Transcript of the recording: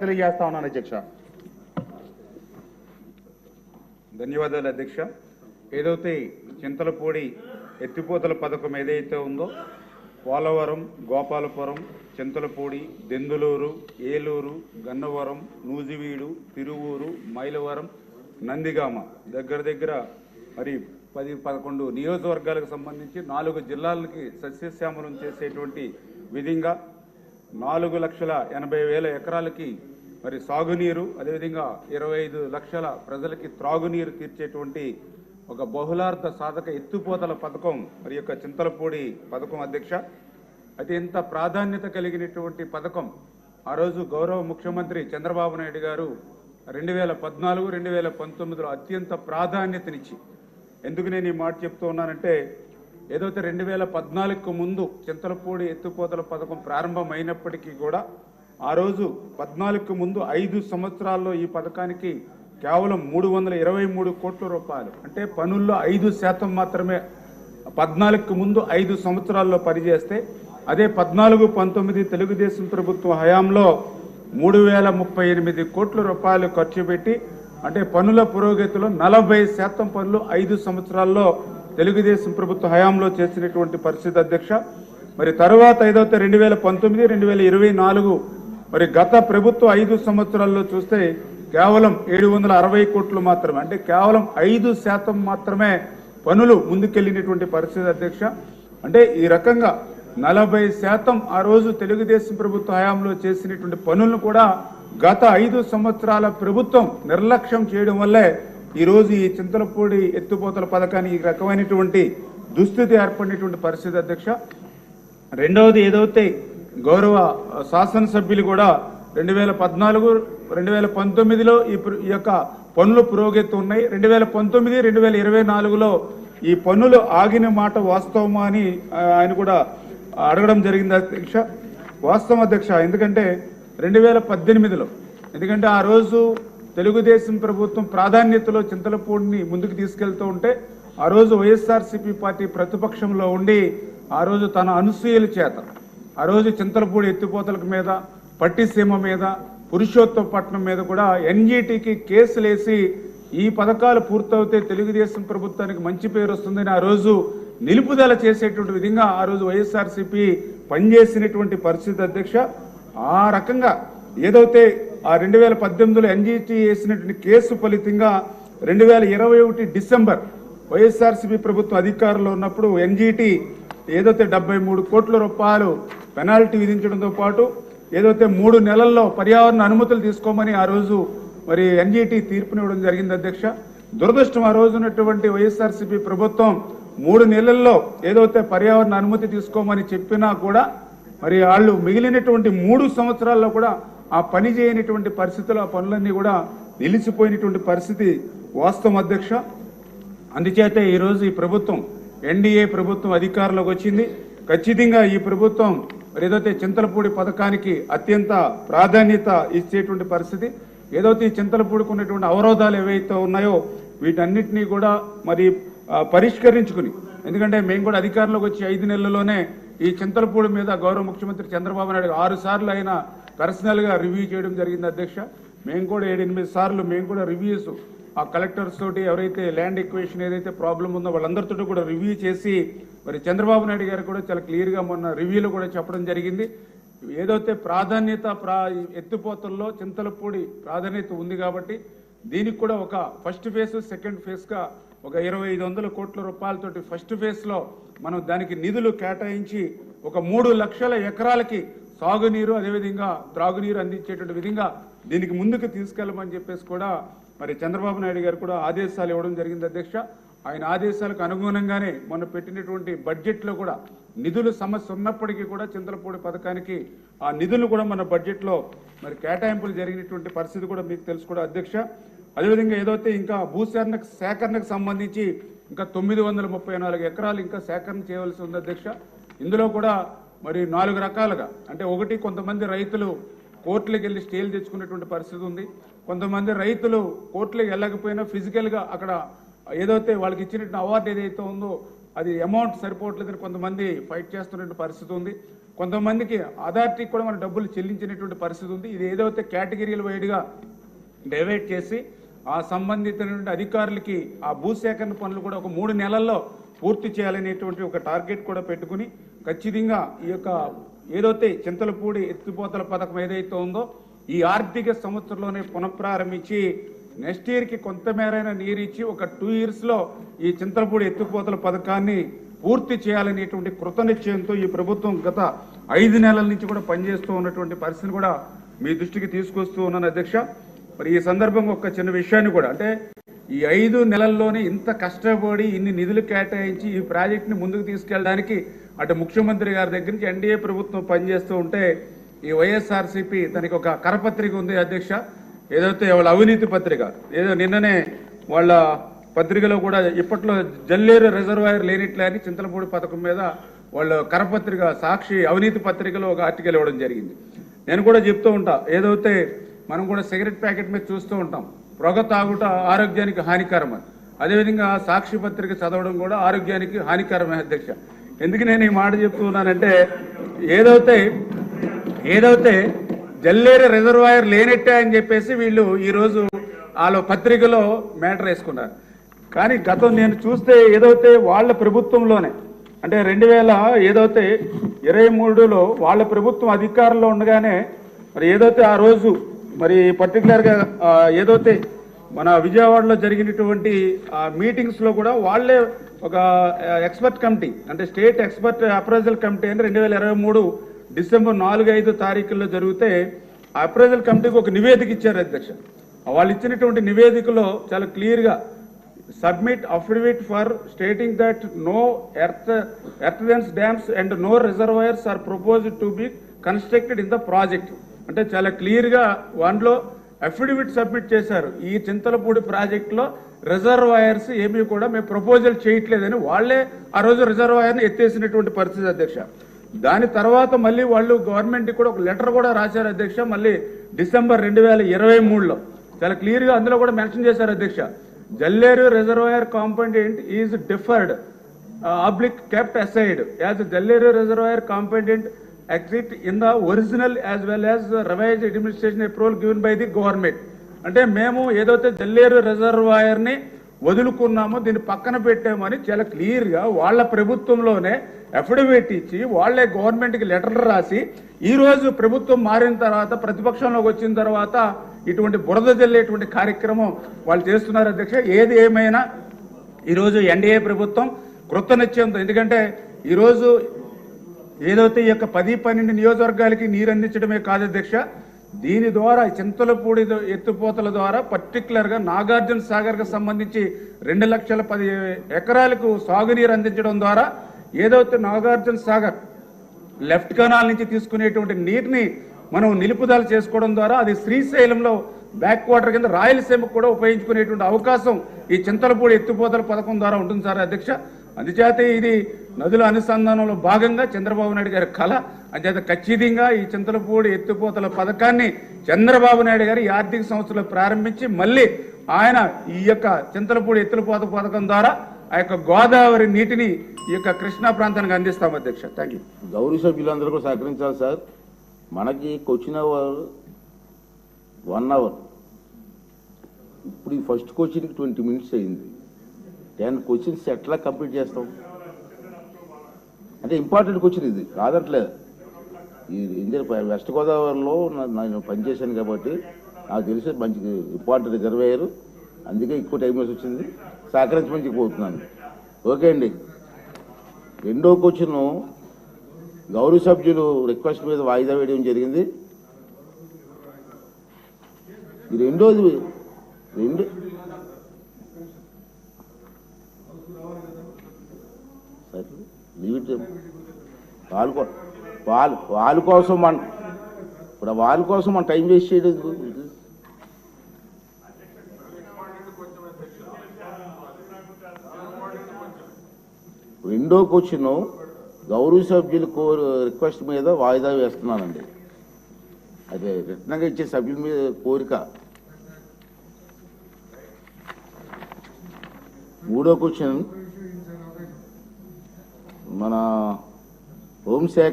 తెలియజేస్తా ఉన్నాను అధ్యక్ష. ధన్యవాదాలు అధ్యక్ష. ఏదైతే చింతలపూడి ఎత్తిపోతల పథకం ఏదైతే ఉందో పోలవరం గోపాలపురం చింతలపూడి దెందులూరు ఏలూరు గన్నవరం నూజివీడు తిరువూరు మైలవరం నందిగామ దగ్గర దగ్గర మరి పది పదకొండు నియోజకవర్గాలకు సంబంధించి నాలుగు జిల్లాలకి సస్యశ్యామలం చేసేటువంటి విధంగా నాలుగు లక్షల ఎనభై వేల ఎకరాలకి మరి సాగునీరు అదేవిధంగా ఇరవై ఐదు లక్షల ప్రజలకి త్రాగునీరు తీర్చేటువంటి ఒక బహుళార్థ సాధక ఎత్తుపోతల పథకం మరి యొక్క చింతలపూడి పథకం అధ్యక్ష. అత్యంత ప్రాధాన్యత కలిగినటువంటి పథకం ఆ రోజు గౌరవ ముఖ్యమంత్రి చంద్రబాబు నాయుడు గారు రెండు వేల పద్నాలుగు రెండు వేల పంతొమ్మిదిలో అత్యంత ప్రాధాన్యతనిచ్చి ఎందుకు నేను ఈ మాట చెప్తూ ఉన్నానంటే ఏదైతే రెండు వేల పద్నాలుగుకు ముందు చింతలపూడి ఎత్తుపోతల పథకం ప్రారంభమైనప్పటికీ కూడా ఆ రోజు పద్నాలుగుకు ముందు ఐదు సంవత్సరాల్లో ఈ పథకానికి కేవలం మూడు వందల ఇరవై మూడు కోట్ల రూపాయలు. అంటే పనుల్లో ఐదు శాతం మాత్రమే పద్నాలుగుకు ముందు ఐదు సంవత్సరాల్లో పనిచేస్తే అదే పద్నాలుగు పంతొమ్మిది తెలుగుదేశం ప్రభుత్వ హయాంలో మూడు వేల ముప్పై ఎనిమిది కోట్ల రూపాయలు ఖర్చు పెట్టి అంటే పనుల పురోగతిలో నలభై శాతం పనులు ఐదు సంవత్సరాల్లో తెలుగుదేశం ప్రభుత్వ హయాంలో చేసినటువంటి పరిస్థితి అధ్యక్ష. మరి తరువాత ఏదైతే రెండు వేల పంతొమ్మిది రెండు వేల ఇరవై నాలుగు మరి గత ప్రభుత్వ ఐదు సంవత్సరాల్లో చూస్తే కేవలం ఏడు వందల అరవై కోట్లు మాత్రమే. అంటే కేవలం ఐదు శాతం మాత్రమే పనులు ముందుకెళ్ళినటువంటి పరిస్థితి అధ్యక్ష. అంటే ఈ రకంగా నలభై శాతం ఆ రోజు తెలుగుదేశం ప్రభుత్వ హయాంలో చేసినటువంటి పనులను కూడా గత ఐదు సంవత్సరాల ప్రభుత్వం నిర్లక్ష్యం చేయడం వల్లే ఈరోజు ఈ చింతలపూడి ఎత్తుపోతల పథకానికి ఈ రకమైనటువంటి దుస్థితి ఏర్పడినటువంటి పరిస్థితి అధ్యక్ష. రెండవది ఏదైతే గౌరవ శాసనసభ్యులు కూడా రెండు వేల పద్నాలుగు రెండు వేల పంతొమ్మిదిలో ఈ యొక్క పనులు పురోగతి ఉన్నాయి రెండు వేల పంతొమ్మిది రెండు వేల ఇరవై నాలుగులో ఈ పనులు ఆగిన మాట వాస్తవమా అని ఆయన కూడా అడగడం జరిగింది అధ్యక్ష. వాస్తవం అధ్యక్ష ఎందుకంటే రెండు వేల పద్దెనిమిదిలో ఎందుకంటే ఆ రోజు తెలుగుదేశం ప్రభుత్వం ప్రాధాన్యతలో చింతలపూడిని ముందుకు తీసుకెళ్తూ ఉంటే ఆ రోజు వైఎస్ఆర్సీపీ పార్టీ ప్రతిపక్షంలో ఉండి ఆ రోజు తన అనసూయల చేత ఆ రోజు చింతలపూడి ఎత్తిపోతలకు మీద పట్టిసీమ మీద పురుషోత్తపట్నం మీద కూడా ఎన్జీటీకి కేసులేసి ఈ పథకాలు పూర్తవుతే తెలుగుదేశం ప్రభుత్వానికి మంచి పేరు వస్తుందని ఆ రోజు నిలుపుదల చేసేటువంటి విధంగా ఆ రోజు వైఎస్ఆర్సీపీ పనిచేసినటువంటి పరిస్థితి అధ్యక్ష. ఆ రకంగా ఏదైతే ఆ రెండు వేల పద్దెనిమిదిలో ఎన్జీటీ వేసినటువంటి కేసు ఫలితంగా రెండు వేల ఇరవై ఒకటి డిసెంబర్ వైఎస్ఆర్సీపీ ప్రభుత్వం అధికారంలో ఉన్నప్పుడు ఎన్జీటీ ఏదైతే డెబ్బై మూడు కోట్ల రూపాయలు పెనాల్టీ విధించడంతో పాటు ఏదైతే మూడు నెలల్లో పర్యావరణ అనుమతులు తీసుకోమని ఆ రోజు మరి ఎన్జీటీ తీర్పునివ్వడం జరిగింది అధ్యక్ష. దురదృష్టం ఆ రోజు ఉన్నటువంటి వైఎస్ఆర్సీపీ ప్రభుత్వం మూడు నెలల్లో ఏదైతే పర్యావరణ అనుమతి తీసుకోమని చెప్పినా కూడా మరి వాళ్ళు మిగిలినటువంటి మూడు సంవత్సరాల్లో కూడా ఆ పని చేయనటువంటి పరిస్థితులు ఆ పనులన్నీ కూడా నిలిచిపోయినటువంటి పరిస్థితి వాస్తవం అధ్యక్ష. అందుచేత ఈరోజు ఈ ప్రభుత్వం ఎన్డీఏ ప్రభుత్వం అధికారంలోకి వచ్చింది. ఖచ్చితంగా ఈ ప్రభుత్వం మరి ఏదైతే చింతలపూడి పథకానికి అత్యంత ప్రాధాన్యత ఇచ్చేటువంటి పరిస్థితి ఏదైతే ఈ చింతలపూడికి ఉన్నటువంటి అవరోధాలు ఏవైతే ఉన్నాయో వీటన్నిటినీ కూడా మరి పరిష్కరించుకుని ఎందుకంటే మేము కూడా అధికారంలోకి వచ్చి ఐదు నెలల్లోనే ఈ చింతలపూడి మీద గౌరవ ముఖ్యమంత్రి చంద్రబాబు నాయుడు ఆరు సార్లు ఆయన పర్సనల్గా రివ్యూ చేయడం జరిగింది అధ్యక్ష. మేము కూడా ఏడెనిమిది సార్లు మేము కూడా రివ్యూస్ ఆ కలెక్టర్స్ తోటి ఎవరైతే ల్యాండ్ ఎక్వేషన్ ఏదైతే ప్రాబ్లం ఉందో వాళ్ళందరితో కూడా రివ్యూ చేసి మరి చంద్రబాబు నాయుడు గారు కూడా చాలా క్లియర్గా మొన్న రివ్యూలో కూడా చెప్పడం జరిగింది. ఏదైతే ప్రాధాన్యత ప్రా ఎత్తిపోతల్లో చింతలపూడి ప్రాధాన్యత ఉంది కాబట్టి దీనికి కూడా ఒక ఫస్ట్ ఫేజ్ సెకండ్ ఫేజ్గా ఒక ఇరవై ఐదు వందల కోట్ల రూపాయలతోటి ఫస్ట్ ఫేజ్లో మనం దానికి నిధులు కేటాయించి ఒక మూడు లక్షల ఎకరాలకి సాగునీరు అదేవిధంగా త్రాగునీరు అందించేటువంటి విధంగా దీనికి ముందుకు తీసుకెళ్ళమని చెప్పేసి కూడా మరి చంద్రబాబు నాయుడు గారు కూడా ఆదేశాలు ఇవ్వడం జరిగింది అధ్యక్ష. ఆయన ఆదేశాలకు అనుగుణంగానే మొన్న పెట్టినటువంటి బడ్జెట్లో కూడా నిధులు సమస్య ఉన్నప్పటికీ కూడా చింతలపూడి పథకానికి ఆ నిధులు కూడా మన బడ్జెట్లో మరి కేటాయింపులు జరిగినటువంటి పరిస్థితి కూడా మీకు తెలుసు కూడా అధ్యక్ష. అదేవిధంగా ఏదైతే ఇంకా భూసేకరణ సేకరణకు సంబంధించి ఇంకా తొమ్మిది వందల ముప్పై నాలుగు ఎకరాలు ఇంకా సేకరణ చేయవలసి ఉంది అధ్యక్ష. ఇందులో కూడా మరి నాలుగు రకాలుగా అంటే ఒకటి కొంతమంది రైతులు కోర్టులకు వెళ్ళి స్టేలు తెచ్చుకునేటువంటి పరిస్థితి ఉంది. కొంతమంది రైతులు కోర్టులకు వెళ్ళకపోయినా ఫిజికల్గా అక్కడ ఏదైతే వాళ్ళకి ఇచ్చినటువంటి అవార్డు ఏదైతే ఉందో అది అమౌంట్ సరిపోవట్లేదని కొంతమంది ఫైట్ చేస్తున్నటువంటి పరిస్థితి ఉంది. కొంతమందికి అథారిటీకి కూడా మన డబ్బులు చెల్లించినటువంటి పరిస్థితి ఉంది. ఇది ఏదైతే కేటగిరీల వైడ్గా డైవర్ట్ చేసి ఆ సంబంధితమైనటువంటి అధికారులకి ఆ భూసేకరణ పనులు కూడా ఒక మూడు నెలల్లో పూర్తి చేయాలనేటువంటి ఒక టార్గెట్ కూడా పెట్టుకుని ఖచ్చితంగా ఈ యొక్క ఏదైతే చింతలపూడి ఎత్తిపోతల పథకం ఏదైతే ఉందో ఈ ఆర్థిక సంవత్సరంలోనే పునఃప్రారంభించి నెక్స్ట్ ఇయర్కి కొంతమేరైనా నీరు ఇచ్చి ఒక టూ ఇయర్స్లో ఈ చింతలపూడి ఎత్తిపోతల పథకాన్ని పూర్తి చేయాలనేటువంటి కృతనిశ్చయంతో ఈ ప్రభుత్వం గత ఐదు నెలల నుంచి కూడా పనిచేస్తూ ఉన్నటువంటి పరిస్థితిని కూడా మీ దృష్టికి తీసుకొస్తూ ఉన్నాను అధ్యక్ష. మరి ఈ సందర్భంగా ఒక చిన్న విషయాన్ని కూడా అంటే ఈ ఐదు నెలల్లోనే ఇంత కష్టపడి ఇన్ని నిధులు కేటాయించి ఈ ప్రాజెక్టుని ముందుకు తీసుకెళ్ళడానికి అటు ముఖ్యమంత్రి గారి దగ్గర నుంచి ఎన్డీఏ ప్రభుత్వం పనిచేస్తూ ఉంటే ఈ వైఎస్ఆర్సీపీ తనకి ఒక కరపత్రిక ఉంది అధ్యక్ష. ఏదైతే వాళ్ళ అవినీతి పత్రిక ఏదో నిన్ననే వాళ్ళ పత్రికలో కూడా ఇప్పట్లో జల్లేరు రిజర్వాయర్ లేనిట్లే అని చింతలపూడి పథకం మీద వాళ్ళ కరపత్రిక సాక్షి అవినీతి పత్రికలో ఒక ఆర్టికల్ ఇవ్వడం జరిగింది. నేను కూడా చెప్తూ ఉంటా ఏదైతే మనం కూడా సిగరెట్ ప్యాకెట్ మీద చూస్తూ ఉంటాం పొగ తాగుట ఆరోగ్యానికి హానికరం అని అదేవిధంగా సాక్షి పత్రిక చదవడం కూడా ఆరోగ్యానికి హానికరమే అధ్యక్ష. ఎందుకు నేను ఈ మాట చెప్తున్నానంటే ఏదైతే ఏదైతే జల్లేరు రిజర్వాయర్ లేనట్టే అని చెప్పేసి వీళ్ళు ఈరోజు వాళ్ళ పత్రికలో మ్యాటర్ వేసుకున్నారు. కానీ గతం నేను చూస్తే ఏదైతే వాళ్ళ ప్రభుత్వంలోనే అంటే రెండు వేల ఏదైతే ఇరవై మూడులో వాళ్ళ ప్రభుత్వం అధికారంలో ఉండగానే మరి ఏదైతే ఆ రోజు మరి పర్టికులర్గా ఏదైతే మన విజయవాడలో జరిగినటువంటి మీటింగ్స్లో కూడా వాళ్ళే ఒక ఎక్స్పర్ట్ కమిటీ అంటే స్టేట్ ఎక్స్పర్ట్ అప్రైజల్ కమిటీ అని రెండు వేల ఇరవై మూడు డిసెంబర్ నాలుగు ఐదు తారీఖుల్లో జరిగితే ఆ అప్రైజల్ కమిటీకి ఒక నివేదిక ఇచ్చారు అధ్యక్ష. వాళ్ళు ఇచ్చినటువంటి నివేదికలో చాలా క్లియర్గా submit affidavit for stating that no earth earth dams and no reservoirs are proposed to be constructed in the project అంటే చాలా క్లియర్గా వన్లో అఫిడవిట్ సబ్మిట్ చేశారు. ఈ చింతలపూడి ప్రాజెక్టులో రిజర్వాయర్స్ ఏమీ కూడా మేము ప్రపోజల్ చేయట్లేదని వాళ్ళే ఆ రోజు రిజర్వాయర్ని ఎత్తేసినటువంటి పరిస్థితి అధ్యక్ష. దాని తర్వాత మళ్ళీ వాళ్ళు గవర్నమెంట్కి కూడా ఒక లెటర్ కూడా రాశారు అధ్యక్ష మళ్ళీ డిసెంబర్ రెండు వేల ఇరవై మూడులో. చాలా క్లియర్గా అందులో కూడా మెన్షన్ చేశారు అధ్యక్ష. Jalleru reservoir component is deferred oblique kept aside as Jalleru reservoir component in the original as well as revise administration approval given by the government అంటే మేము ఏదైతే జల్లేరు రిజర్వాయర్ని వదులుకున్నామో దీన్ని పక్కన పెట్టామని చాలా క్లియర్గా వాళ్ళ ప్రభుత్వంలోనే అఫిడవిట్ ఇచ్చి వాళ్ళే గవర్నమెంట్కి లెటర్ రాసి ఈ రోజు ప్రభుత్వం మారిన తర్వాత ప్రతిపక్షంలోకి వచ్చిన తర్వాత ఇటువంటి బురద జల్లేటువంటి కార్యక్రమం వాళ్ళు చేస్తున్నారు అధ్యక్ష. ఏది ఏమైనా ఈరోజు ఎన్డీఏ ప్రభుత్వం కృతనిశ్చయంతో ఎందుకంటే ఈరోజు ఏదైతే ఈ యొక్క పది పన్నెండు నియోజకవర్గాలకి నీరు అందించడమే కాదు అధ్యక్ష దీని ద్వారా ఈ చింతలపూడి ఎత్తుపోతల ద్వారా పర్టికులర్గా నాగార్జున సాగర్కి సంబంధించి రెండు లక్షల పది ఎకరాలకు సాగునీరు అందించడం ద్వారా ఏదైతే నాగార్జున సాగర్ లెఫ్ట్ కెనాల్ నుంచి తీసుకునేటువంటి నీటిని మనం నిలుపుదల చేసుకోవడం ద్వారా అది శ్రీశైలంలో బ్యాక్ వాటర్ కింద రాయలసీమకు కూడా ఉపయోగించుకునేటువంటి అవకాశం ఈ చింతలపూడి ఎత్తిపోతల పథకం ద్వారా ఉంటుంది సార్ అధ్యక్ష. అందుచేత ఇది నదుల అనుసంధానంలో భాగంగా చంద్రబాబు నాయుడు గారి కళ అంచేత ఖచ్చితంగా ఈ చింతలపూడి ఎత్తిపోతల పథకాన్ని చంద్రబాబు నాయుడు గారు ఈ ఆర్థిక సంవత్సరంలో ప్రారంభించి మళ్ళీ ఆయన ఈ యొక్క చింతలపూడి ఎత్తులపోత పథకం ద్వారా ఆ యొక్క గోదావరి నీటిని ఈ యొక్క కృష్ణా ప్రాంతానికి అందిస్తాం అధ్యక్ష. థ్యాంక్ యూ గౌరీ సభ్యులందరూ కూడా సహకరించాలి సార్. మనకి క్వశ్చన్ అవర్ వన్ అవర్ ఇప్పుడు ఈ ఫస్ట్ క్వశ్చన్కి ట్వంటీ మినిట్స్ అయింది. టెన్ క్వశ్చన్స్ ఎట్లా కంప్లీట్ చేస్తాం? అంటే ఇంపార్టెంట్ క్వశ్చన్ ఇది. కాదట్లేదు. ఇది వెస్ట్ గోదావరిలో నేను పనిచేశాను కాబట్టి నాకు తెలిసి మంచి ఇంపార్టెంట్ రిజర్వేయరు అందుకే ఎక్కువ టైం వేసి వచ్చింది. సహకరించమని పోతున్నాను ఓకే అండి. రెండో క్వశ్చన్ గౌరవ సభ్యులు రిక్వెస్ట్ మీద వాయిదా వేయడం జరిగింది. ఈ రెండోది రెండు సరే, leave it. వాళ్ళ వాళ్ళ కోసం మన ఇప్పుడు వాళ్ళ కోసం మన టైం వేస్ట్ చేయడం రెండో క్వశ్చన్ గౌరవ సభ్యుల కోరు రిక్వెస్ట్ మీద వాయిదా వేస్తున్నానండి అదే రిటర్న్గా ఇచ్చే సభ్యుల మీద కోరిక మూడో క్వశ్చన్ మన హోంశాఖ